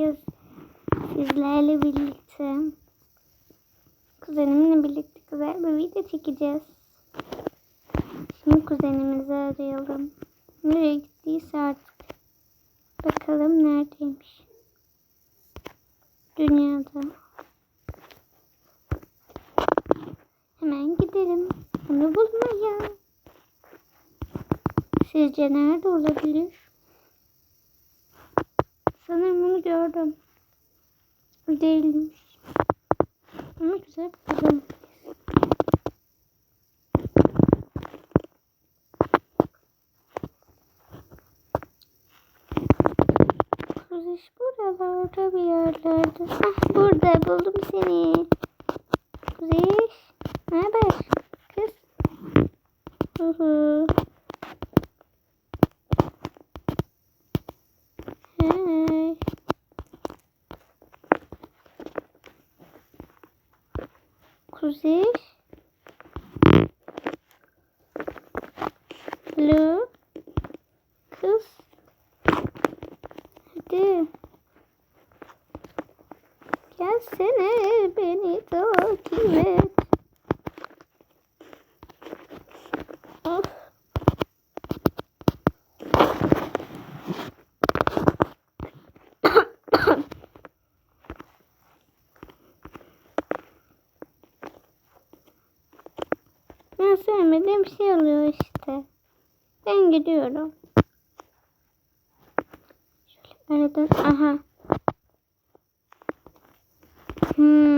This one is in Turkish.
çekeceğiz. Sizlerle birlikte. Kuzenimle birlikte güzel bir video çekeceğiz. Şimdi kuzenimizi arayalım. Nereye gittiyse artık. Bakalım neredeymiş. Dünyada. Hemen gidelim. Onu bulmaya. Sizce nerede olabilir? Sanırım onu gördüm. Değilmiş. Ama güzel kadın. Kuziş buralarda bir yerlerde. Ah burada buldum seni. Kuziş. Ne haber? Kız. Hı hı. Kuziş. Alo. Kız. Gelsene beni takip et. Of. Ben sevmediğim şey oluyor işte. Ben gidiyorum. Şöyle aradan aha. Hmm.